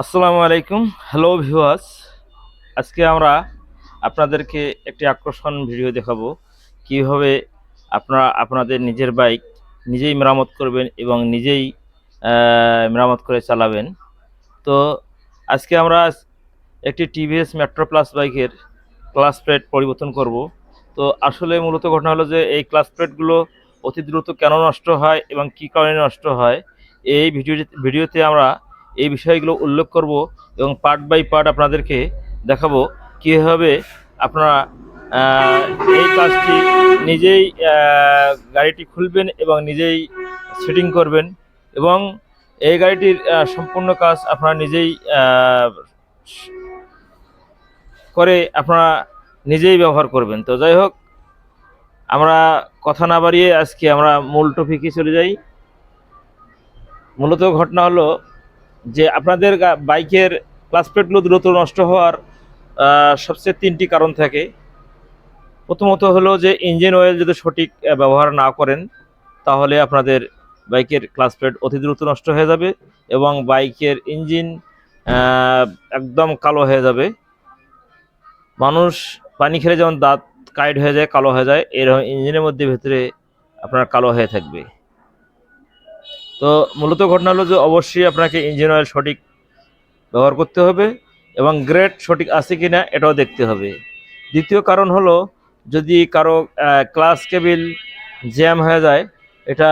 আসসালামু আলাইকুম। Hello viewers আজকে আমরা আপনাদেরকে একটি আকর্ষণ ভিডিও দেখাবো। কীভাবে আপনারা, আপনাদের নিজের বাইক নিজেই মেরামত করবেন এবং নিজেই মেরামত করে চালাবেন। তো আজকে আমরা একটি টিভিএস মেট্রো প্লাস বাইকের ক্লাস প্লেট পরিবর্তন করব। তো আসলে মূলত ঘটনা হলো যে, এই ক্লাস প্লেটগুলো অতি দ্রুত কেন নষ্ট হয় এবং কী কারণে নষ্ট হয়? এই ভিডিও ভিডিওতে আমরা এই বিষয়গুলো উল্লেখ করব এবং পার্ট বাই পার্ট আপনাদেরকে দেখাবো। কীভাবে আপনারা এই কাজটি নিজেই গাড়িটি খুলবেন এবং নিজেই সেটিং করবেন এবং এই গাড়িটির সম্পূর্ণ কাজ আপনারা নিজেই করে আপনারা নিজেই ব্যবহার করবেন। তো যাই হোক, আমরা কথা না বাড়িয়ে আজকে আমরা মূল টপিকে চলে যাই। মূলত ঘটনা হলো যে আপনাদের বাইকের ক্লাস প্লেটগুলো দ্রুত নষ্ট হওয়ার সবচেয়ে তিনটি কারণ থাকে। প্রথমত হলো যে ইঞ্জিন অয়েল যদি সঠিক ব্যবহার না করেন, তাহলে আপনাদের বাইকের ক্লাস প্লেট অতি দ্রুত নষ্ট হয়ে যাবে এবং বাইকের ইঞ্জিন একদম কালো হয়ে যাবে। মানুষ পানি খেলে যেমন দাঁত কাইট হয়ে যায়, কালো হয়ে যায়, এরকম ইঞ্জিনের মধ্যে ভেতরে আপনার কালো হয়ে থাকবে। তো মূলত ঘটনা হলো যে অবশ্যই আপনাকে ইঞ্জিন অয়েল সঠিক ব্যবহার করতে হবে এবং গ্রেড সঠিক আছে কি না এটাও দেখতে হবে। দ্বিতীয় কারণ হলো যদি কারও ক্লাস কেবিল জ্যাম হয়ে যায়, এটা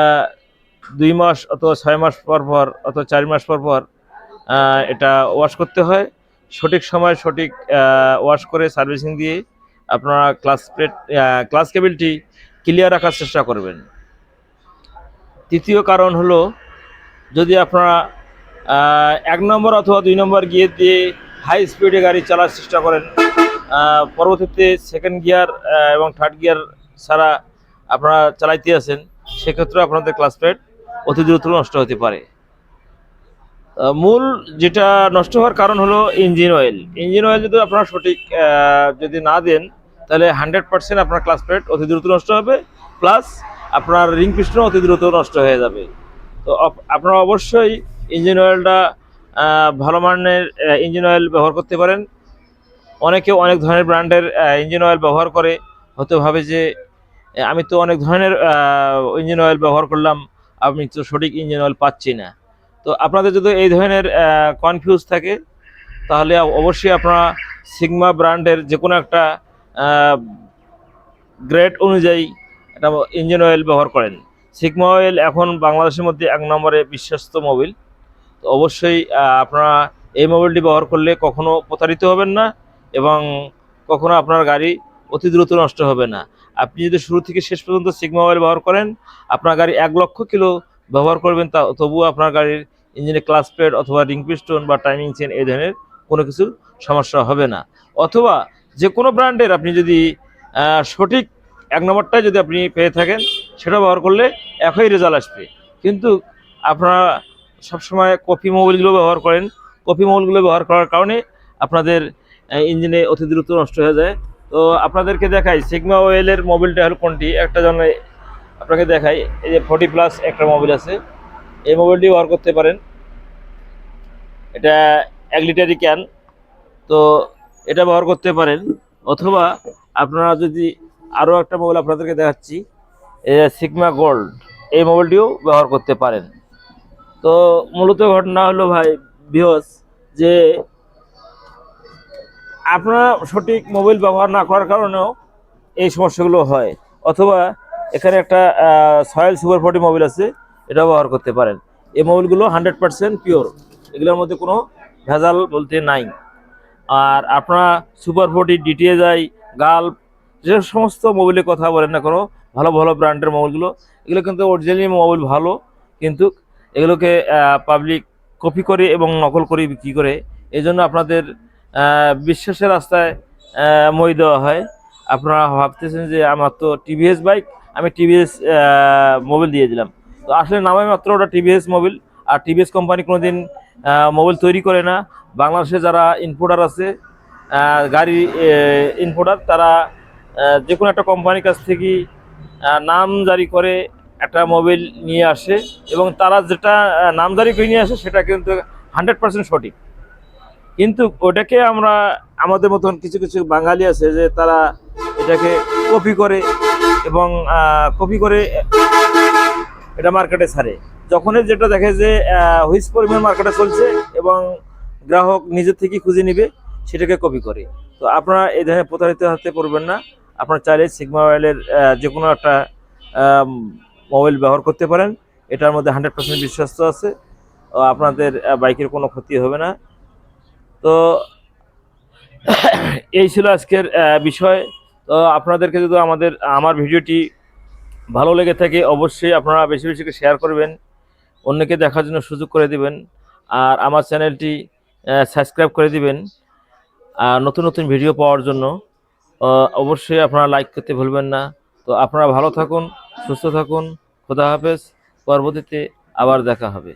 দুই মাস অথবা ছয় মাস পর পর অথবা চার মাস পর পর এটা ওয়াশ করতে হয়। সঠিক সময় সঠিক ওয়াশ করে সার্ভিসিং দিয়ে আপনারা ক্লাস প্লেট ক্লাস কেবিলটি ক্লিয়ার রাখার চেষ্টা করবেন। তৃতীয় কারণ হলো যদি আপনারা এক নম্বর অথবা দুই নম্বর গিয়ে দিয়ে হাই স্পিডে গাড়ি চালার চেষ্টা করেন পরবর্তীতে সেকেন্ড গিয়ার এবং থার্ড গিয়ার ছাড়া আপনারা চালাইতে আছেন সেক্ষেত্রে আপনাদের ক্লাস প্লেট অতি দ্রুত নষ্ট হতে পারে। মূল যেটা নষ্ট হওয়ার কারণ হলো ইঞ্জিন অয়েল ইঞ্জিন অয়েল যদি আপনারা সঠিক যদি না দেন, তাহলে হান্ড্রেড পার্সেন্ট আপনার ক্লাস প্লেট অতি দ্রুত নষ্ট হবে প্লাস আপনার রিং পিস্টনও অতি দ্রুত নষ্ট হয়ে যাবে। তো আপনারা অবশ্যই ইঞ্জিন অয়েলটা ভালো মানের ইঞ্জিন অয়েল ব্যবহার করতে পারেন। অনেকে অনেক ধরনের ব্র্যান্ডের ইঞ্জিন অয়েল ব্যবহার করে। হয়তো ভাবে যে আমি তো অনেক ধরনের ইঞ্জিন অয়েল ব্যবহার করলাম, আমি তো সঠিক ইঞ্জিন অয়েল পাচ্ছি না। তো আপনাদের যদি এই ধরনের কনফিউজ থাকে, তাহলে অবশ্যই আপনারা সিগমা ব্র্যান্ডের যে কোনো একটা গ্রেড অনুযায়ী একটা ইঞ্জিন অয়েল ব্যবহার করেন। সিগমা অয়েল এখন বাংলাদেশের মধ্যে এক নম্বরে বিশ্বস্ত মোবিল তো অবশ্যই আপনারা এই মোবিলটি ব্যবহার করলে কখনো প্রতারিত হবেন না এবং কখনো আপনার গাড়ি অতি দ্রুত নষ্ট হবে না। আপনি যদি শুরু থেকে শেষ পর্যন্ত সিগমা অয়েল ব্যবহার করেন, আপনার গাড়ি এক লক্ষ কিলো ব্যবহার করবেন, তা তবুও আপনার গাড়ির ইঞ্জিনের ক্লাস প্লেট অথবা রিং পিস্টন বা টাইমিং চেন এই ধরনের কোনো কিছু সমস্যা হবে না। অথবা যে কোনো ব্র্যান্ডের আপনি যদি সঠিক এক নম্বরটাই যদি আপনি পেয়ে থাকেন, সেটা ব্যবহার করলে একই রেজাল্ট আসবে। কিন্তু আপনারা সবসময় কপি মোবাইলগুলো ব্যবহার করেন। কপি মোবাইলগুলো ব্যবহার করার কারণে আপনাদের ইঞ্জিনে অতি দ্রুত নষ্ট হয়ে যায়। তো আপনাদেরকে দেখাই সিগমা ওয়েলের মোবিলটা হলো কোনটি? একটা জন্য আপনাকে দেখাই, এই যে ফর্টি প্লাস একটা মোবিল আছে। এই মোবাইলটি ব্যবহার করতে পারেন। এটা এক লিটারই ক্যান তো এটা ব্যবহার করতে পারেন। অথবা আপনারা যদি আরও একটা মোবাইল আপনাদেরকে দেখাচ্ছি। Sigma Gold. এই মোবাইলটিও ব্যবহার করতে পারেন। তো মূলত ঘটনা হলো ভাই বিহস যে আপনারা সঠিক মোবাইল ব্যবহার না করার কারণেও এই সমস্যাগুলো হয়। অথবা এখানে একটা সয়েল সুপার ফর্টি মোবাইল আছে এটা ব্যবহার করতে পারেন। এই মোবাইলগুলো হান্ড্রেড পার্সেন্ট পিওর। এগুলোর মধ্যে কোনো ভেজাল বলতে নাই। আর আপনারা সুপার ফোর্টি ডিটিএসআই গাল্প যে সমস্ত মোবাইলের কথা বলেন না কোনো, ভালো ভালো ব্র্যান্ডের মোবাইলগুলো এগুলো কিন্তু অরিজিনালি মোবাইল ভালো, কিন্তু এগুলোকে পাবলিক কপি করে এবং নকল করে বিক্রি করে এই জন্য আপনাদের বিশ্বাসের রাস্তায় মই দেওয়া হয়। আপনারা ভাবতেছেন যে আমার তো টিভিএস বাইক আমি টিভিএস মোবাইল দিয়ে দিলাম। তো আসলে নামে মাত্র ওটা টিভিএস মোবাইল আর টিভিএস কোম্পানি কোনোদিন মোবাইল তৈরি করে না। বাংলাদেশে যারা ইনপোর্টার আছে গাড়ি ইনপোর্টার তারা যে কোনো একটা কোম্পানির কাছ থেকে নাম জারি করে একটা মোবাইল নিয়ে আসে এবং তারা যেটা আহ, নামজারি করে নিয়ে আসে সেটা কিন্তু হান্ড্রেড পার্সেন্ট সঠিক। কিন্তু ওটাকে আমরা আমাদের মতন কিছু কিছু বাঙালি আছে যে তারা এটাকে কপি করে এবং কপি করে এটা মার্কেটে ছাড়ে। যখনই যেটা দেখে যে হুইস পরিমাণ মার্কেটে চলছে এবং গ্রাহক নিজের থেকে খুঁজে নিবে সেটাকে কপি করে। তো আপনারা এই ধরনের প্রতারিত হতে পারবেন না। আপনারা চাইলে সিগমা মোবাইলের যে কোনো একটা মোবাইল ব্যবহার করতে পারেন। এটার মধ্যে হান্ড্রেড পার্সেন্ট বিশ্বস্ত আছে। আপনাদের বাইকের কোনো ক্ষতি হবে না। তো এই ছিল আজকের বিষয়। তো আপনাদেরকে যদি আমাদের, আমার ভিডিওটি ভালো লেগে থাকে, অবশ্যই আপনারা বেশি বেশি করে শেয়ার করবেন। অন্যকে দেখার জন্য সুযোগ করে দিবেন। আর আমার চ্যানেলটি সাবস্ক্রাইব করে দিবেন। নতুন নতুন ভিডিও পাওয়ার জন্য অবশ্যই আপনারা লাইক করতে ভুলবেন না। তো আপনারা ভালো থাকুন, সুস্থ থাকুন, খোদা হাফেজ। পরবর্তীতে আবার দেখা হবে।